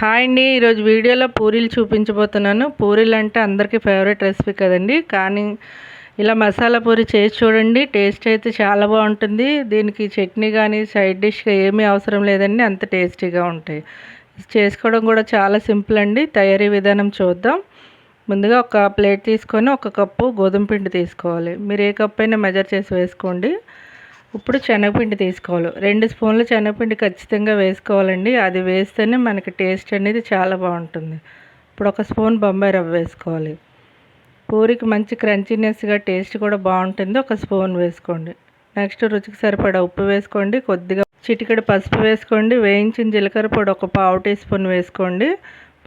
Hi అండి. ఈరోజు వీడియోలో పూరీలు చూపించబోతున్నాను. పూరీలు అంటే అందరికీ ఫేవరెట్ రెసిపీ కదండి. కానీ ఇలా మసాలా పూరి చేసి చూడండి. టేస్ట్ అయితే చాలా బాగుంటుంది. దీనికి చట్నీ కానీ సైడ్ డిష్గా ఏమీ అవసరం లేదండి. అంత టేస్టీగా ఉంటాయి. చేసుకోవడం కూడా చాలా సింపుల్ అండి. తయారీ విధానం చూద్దాం. ముందుగా ఒక ప్లేట్ తీసుకొని ఒక కప్పు గోధుమ పిండి తీసుకోవాలి. మీరు ఏ కప్పు అయినా మెజర్ చేసి వేసుకోండి. ఇప్పుడు శనగపిండి తీసుకోవాలి. రెండు స్పూన్లు శనగపిండి ఖచ్చితంగా వేసుకోవాలండి. అది వేస్తేనే మనకి టేస్ట్ అనేది చాలా బాగుంటుంది. ఇప్పుడు ఒక స్పూన్ బొంబాయి రవ్వ వేసుకోవాలి. పూరికి మంచి క్రంచీనెస్గా టేస్ట్ కూడా బాగుంటుంది. ఒక స్పూన్ వేసుకోండి. నెక్స్ట్ రుచికి సరిపడా ఉప్పు వేసుకోండి. కొద్దిగా చిటికెడు పసుపు వేసుకోండి. వేయించిన జీలకర్ర పొడి ఒక పావు టీ స్పూన్ వేసుకోండి.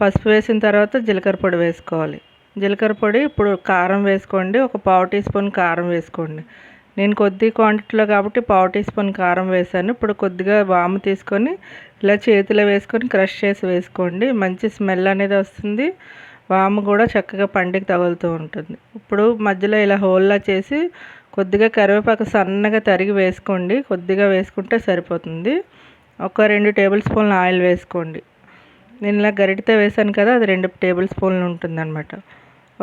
పసుపు వేసిన తర్వాత జీలకర్ర పొడి వేసుకోవాలి. జీలకర్ర పొడి ఇప్పుడు కారం వేసుకోండి. ఒక పావు టీ స్పూన్ కారం వేసుకోండి. నేను కొద్ది క్వాంటిటీలో కాబట్టి పావు టీ స్పూన్ కారం వేసాను. ఇప్పుడు కొద్దిగా వాము తీసుకొని ఇలా చేతిలో వేసుకొని క్రష్ చేసి వేసుకోండి. మంచి స్మెల్ అనేది వస్తుంది. వాము కూడా చక్కగా పండికి తగులుతూ ఉంటుంది. ఇప్పుడు మధ్యలో ఇలా హోల్లా చేసి కొద్దిగా కరివేపాకు సన్నగా తరిగి వేసుకోండి. కొద్దిగా వేసుకుంటే సరిపోతుంది. ఒక రెండు టేబుల్ స్పూన్ల ఆయిల్ వేసుకోండి. నేను ఇలా గరిటితో వేసాను కదా అది రెండు టేబుల్ స్పూన్లు ఉంటుందన్నమాట.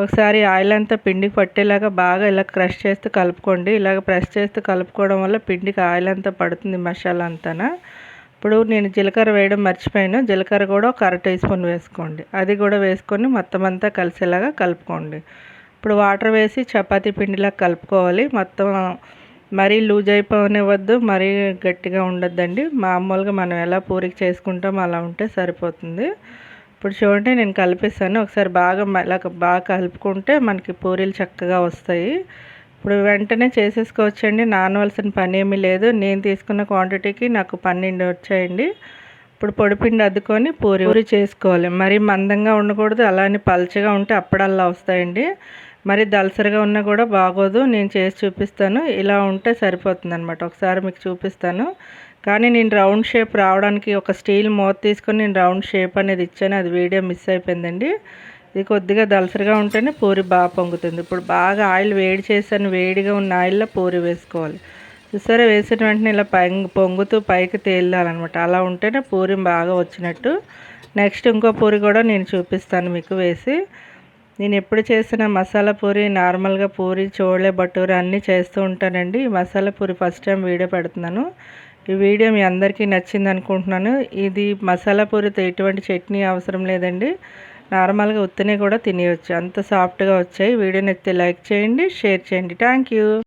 ఒకసారి ఆయిల్ అంతా పిండికి పట్టేలాగా బాగా ఇలా క్రష్ చేస్తూ కలుపుకోండి. ఇలాగ ప్రెస్ చేస్తూ కలుపుకోవడం వల్ల పిండికి ఆయిల్ అంతా పడుతుంది మసాలా అంతా ఇప్పుడు నేను జీలకర్ర వేయడం మర్చిపోయాను. జీలకర్ర కూడా ఒక అర టీ స్పూన్ వేసుకోండి. అది కూడా వేసుకొని మొత్తం అంతా కలిసేలాగా కలుపుకోండి. ఇప్పుడు వాటర్ వేసి చపాతీ పిండిలా కలుపుకోవాలి. మొత్తం మరీ లూజ్ అయిపోనివ్వద్దు మరీ గట్టిగా ఉండొద్దండి. మామూలుగా మనం ఎలా పూరికి చేసుకుంటామో అలా ఉంటే సరిపోతుంది. ఇప్పుడు చూడండి నేను కలిపిస్తాను ఒకసారి బాగా ఇలా బాగా కలుపుకుంటే మనకి పూరీలు చక్కగా వస్తాయి. ఇప్పుడు వెంటనే చేసేసుకోవచ్చండి. నానవలసిన పని ఏమీ లేదు. నేను తీసుకున్న క్వాంటిటీకి నాకు పన్నెండు వచ్చాయండి. ఇప్పుడు పొడిపిండి అద్దుకొని పూరి పూరి చేసుకోవాలి. మరి మందంగా ఉండకూడదు. అలానే పలచగా ఉంటే అప్పుడల్లా వస్తాయండి. మరి దలసరిగా ఉన్నా కూడా బాగోదు నేను చేసి చూపిస్తాను. ఇలా ఉంటే సరిపోతుంది అనమాట ఒకసారి మీకు చూపిస్తాను. కానీ నేను రౌండ్ షేప్ రావడానికి ఒక స్టీల్ మూత తీసుకొని నేను రౌండ్ షేప్ అనేది ఇచ్చాను. అది వీడియో మిస్ అయిపోయిందండి. ఇది కొద్దిగా దలసరిగా ఉంటేనే పూరి బాగా పొంగుతుంది. ఇప్పుడు బాగా ఆయిల్ వేడి చేశాను. వేడిగా ఉన్న ఆయిల్లో పూరి వేసుకోవాలి. చూసారా వేసిన వెంటనే ఇలా పై పొంగుతూ పైకి తేలాలన్నమాట. అలా ఉంటేనే పూరి బాగా వచ్చినట్టు. నెక్స్ట్ ఇంకో పూరి కూడా నేను చూపిస్తాను మీకు వేసి. నేను ఎప్పుడు చేసిన మసాలా పూరి నార్మల్గా పూరి చోళే భటూర అన్నీ చేస్తూ ఉంటానండి. Masala puri first time video పెడుతున్నాను. ఈ వీడియో మీ అందరికీ నచ్చింది అనుకుంటున్నాను. ఇది మసాలా పూరితో ఎటువంటి చట్నీ అవసరం లేదండి. నార్మల్గా ఉత్తనే కూడా తినేయచ్చు. అంత సాఫ్ట్గా వచ్చాయి. వీడియో నచ్చితే లైక్ చేయండి షేర్ చేయండి. థ్యాంక్